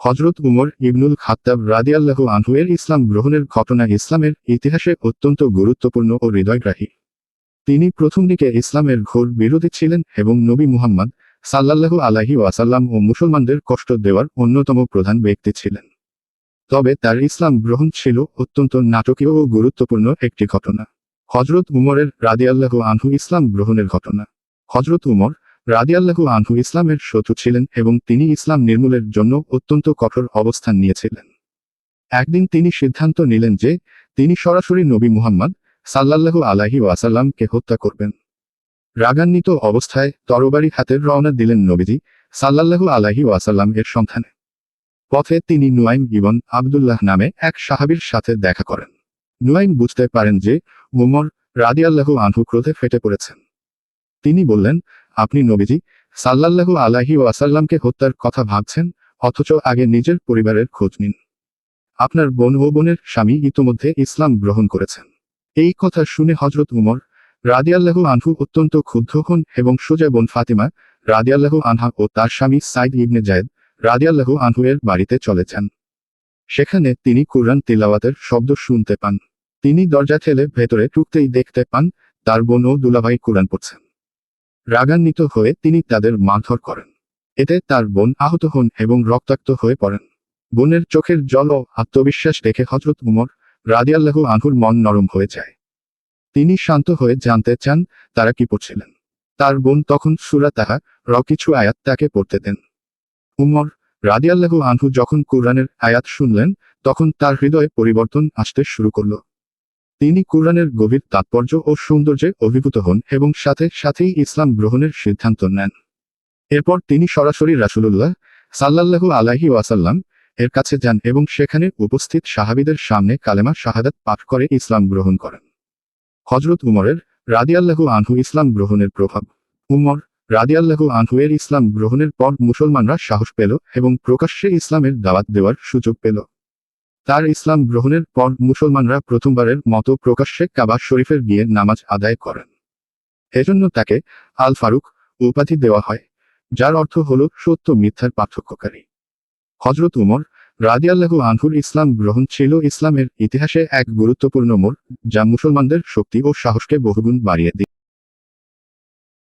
হজরত উমর ইবনুল খাত্তাব রাদিয়াল্লাহু আনহু এর ইসলাম গ্রহণের ঘটনা ইসলামের ইতিহাসে অত্যন্ত গুরুত্বপূর্ণ ও হৃদয়গ্রাহী। তিনি প্রথম দিকে ইসলামের ঘোর বিরোধী ছিলেন এবং নবী মুহাম্মদ সাল্লাল্লাহু আলাহি ওয়াসাল্লাম ও মুসলমানদের কষ্ট দেওয়ার অন্যতম প্রধান ব্যক্তি ছিলেন। তবে তার ইসলাম গ্রহণ ছিল অত্যন্ত নাটকীয় ও গুরুত্বপূর্ণ একটি ঘটনা। হজরত উমরের রাদিয়াল্লাহু আনহু ইসলাম গ্রহণের ঘটনা। হজরত উমর রাদিয়াল্লাহু আনহু ইসলামের শত্রু ছিলেন এবং তিনি ইসলাম নির্মূলের জন্য অত্যন্ত কঠোর অবস্থান নিয়েছিলেন। একদিন তিনি সিদ্ধান্ত নিলেন যে, তিনি সরাসরি নবী মুহাম্মদ সাল্লাল্লাহু আলাহি ওয়াসাল্লামকে হত্যা করবেন। রাগান্বিত অবস্থায় তরবারি হাতের রওনা দিলেন নবীজি সাল্লাল্লাহু আলাহি ওয়াসাল্লাম এর সন্ধানে। পথে তিনি নুয়াইম ইবন আবদুল্লাহ নামে এক সাহাবীর সাথে দেখা করেন। নুয়াইম বুঝতে পারেন যে, উমর রাদিয়াল্লাহু আনহু ক্রোধে ফেটে পড়েছেন। তিনি বললেন আপনি নবীজি, সাল্লাল্লাহু আলাহি ওয়াসাল্লামকে হত্যার কথা ভাবছেন, অথচ আগে নিজের পরিবারের খোঁজ নিন। আপনার বোন ও বোনের স্বামী ইতোমধ্যে ইসলাম গ্রহণ করেছেন। এই কথা শুনে হজরত উমর রাদিয়াল্লাহু আনহু অত্যন্ত ক্ষুব্ধ হন এবং সোজা বোন ফাতিমা রাদিয়াল্লাহু আনহা ও তার স্বামী সাইদ ইবনে জায়দ রাদিয়াল্লাহু আনহু এর বাড়িতে চলে যান। সেখানে তিনি কুরআন তিলাওয়াতের শব্দ শুনতে পান। তিনি দরজা ঠেলে ভেতরে ঢুকতেই দেখতে পান, তার বোন ও দুলাভাই কুরআন পড়ছেন। রাগান্বিত হয়ে তিনি তাদের মারধর করেন। এতে তার বোন আহত হন এবং রক্তাক্ত হয়ে পড়েন। বোনের চোখের জল ও আত্মবিশ্বাস দেখে হজরত উমর রাদিয়াল্লাহু আনহুর মন নরম হয়ে যায়। তিনি শান্ত হয়ে জানতে চান তারা কি পড়ছিলেন। তার বোন তখন সুরা তাহা, র কিছু আয়াত তাকে পড়তে দেন। উমর রাদিয়াল্লাহু আনহু যখন কুরআনের আয়াত শুনলেন, তখন তার হৃদয়ে পরিবর্তন আসতে শুরু করল। তিনি কুরআনের গভীর তাৎপর্য ও সৌন্দর্যে অভিভূত হন এবং সাথে সাথেই ইসলাম গ্রহণের সিদ্ধান্ত নেন। এরপর তিনি সরাসরি রাসূলুল্লাহ সাল্লাল্লাহু আলাইহি ওয়াসাল্লাম এর কাছে যান এবং সেখানে উপস্থিত সাহাবীদের সামনে কালেমা শাহাদাত পাঠ করে ইসলাম গ্রহণ করেন। হজরত উমরের রাদিয়াল্লাহু আনহু ইসলাম গ্রহণের প্রভাব। উমর রাদিয়াল্লাহু আনহু এর ইসলাম গ্রহণের পর মুসলমানরা সাহস পেল এবং প্রকাশ্যে ইসলামের দাওয়াত দেওয়ার সুযোগ পেল। তার ইসলাম গ্রহণের পর মুসলমানরা প্রথমবারের মতো প্রকাশ্যে কাবা শরীফের গিয়ে নামাজ আদায় করেন। এজন্য তাকে আল ফারুক উপাধি দেওয়া হয়, যার অর্থ হল সত্য মিথ্যার পার্থক্যকারী। হজরত উমর রাদিয়াল্লাহু আনহুর ইসলাম গ্রহণ ছিল ইসলামের ইতিহাসে এক গুরুত্বপূর্ণ মোড়, যা মুসলমানদের শক্তি ও সাহসকে বহুগুণ বাড়িয়ে দিল